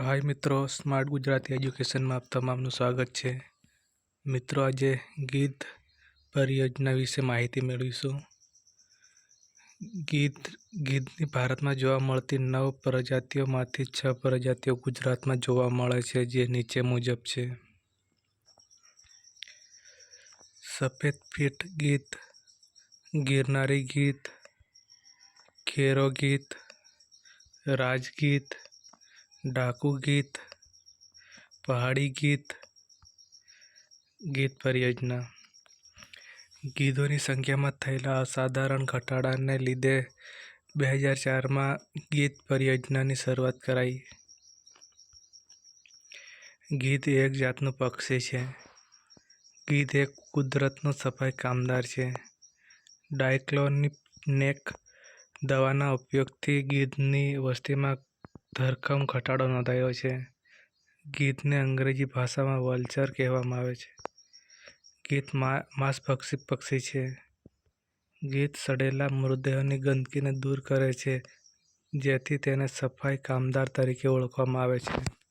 હાય મિત્રો, સ્માર્ટ ગુજરાતી એજ્યુકેશનમાં આપ તમામનું સ્વાગત છે. મિત્રો, આજે ગીધ પરિયોજના વિશે માહિતી મેળવીશું. ગીધ ગીધની ભારતમાં જોવા મળતી નવ પ્રજાતિઓમાંથી છ પ્રજાતિઓ ગુજરાતમાં જોવા મળે છે, જે નીચે મુજબ છે. સફેદ ફીટ ગીત, ગિરનારી ગીત, ખેરો ગીત રાજગીધ ડાકુ ગીત પહાડી ગીત ગીત પરિયોજના ગીધોની સંખ્યામાં થયેલા અસાધારણ ઘટાડાને લીધે બે હજાર ચારમાં ગીત પરિયોજનાની શરૂઆત કરાઈ ગીધ એક જાતનું પક્ષી છે ગીધ એક કુદરતનો સફાઈ કામદાર છે ડાયક્લોનિક દવાના ઉપયોગથી ગીધની વસ્તીમાં ધરખમ ઘટાડો નોંધાયો છે. ગીધને અંગ્રેજી ભાષામાં વલ્ચર કહેવામાં આવે છે. ગીધ માંસભક્ષી પક્ષી છે. ગીધ સડેલા મૃતદેહોની ગંદકીને દૂર કરે છે, જેથી તેને સફાઈ કામદાર તરીકે ઓળખવામાં આવે છે.